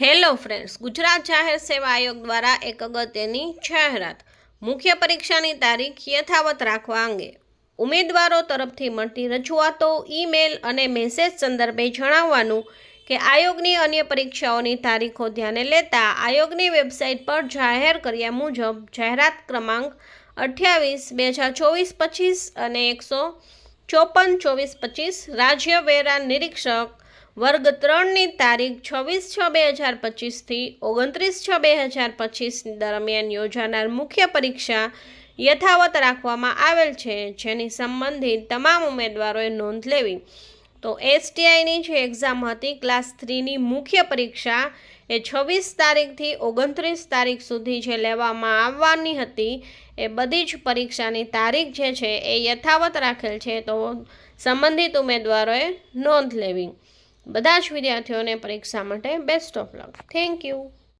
Hello friends, Gujarat જાહેર સેવા આયોગ દ્વારા એક અગત્યની જાહેરાત. મુખ્ય પરીક્ષાની તારીખ યથાવત રાખવા અંગે ઉમેદવારો તરફથી મળતી રજૂઆતો, ઈમેલ અને મેસેજ સંદર્ભે જણાવવાનું કે આયોગની અન્ય પરીક્ષાઓની તારીખો ધ્યાને લેતા આયોગની વેબસાઇટ પર જાહેર કર્યા મુજબ જાહેરાત ક્રમાંક અઠ્યાવીસ, બે હજાર ચોવીસ, પચીસ અને એકસો ચોપન, ચોવીસ, પચીસ રાજ્ય વેરા નિરીક્ષક વર્ગ ત્રણની તારીખ છવ્વીસ છ બે હજાર પચીસથી ઓગણત્રીસ છ બે હજાર પચીસ દરમિયાન યોજાનાર મુખ્ય પરીક્ષા યથાવત રાખવામાં આવેલ છે, જેની સંબંધિત તમામ ઉમેદવારોએ નોંધ લેવી. તો એસટીઆઈની જે એક્ઝામ હતી ક્લાસ થ્રીની મુખ્ય પરીક્ષા એ છવ્વીસ તારીખથી ઓગણત્રીસ તારીખ સુધી જે લેવામાં આવવાની હતી, એ બધી જ પરીક્ષાની તારીખ જે છે એ યથાવત રાખેલ છે, તો સંબંધિત ઉમેદવારોએ નોંધ લેવી. બધા જ વિદ્યાર્થીઓને પરીક્ષા માટે best of luck thank you